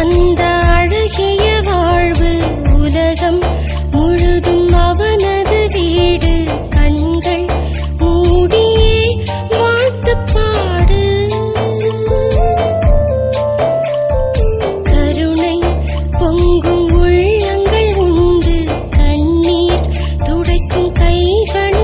அந்த அழகிய வாழ்வு உலகம் முழுதும் அவனது வீடு கண்கள் மூடியே வாழ்த்து பாடு. கருணை பொங்கும் உள்ளங்கள் உண்டு கண்ணீர் துடைக்கும் கைகள்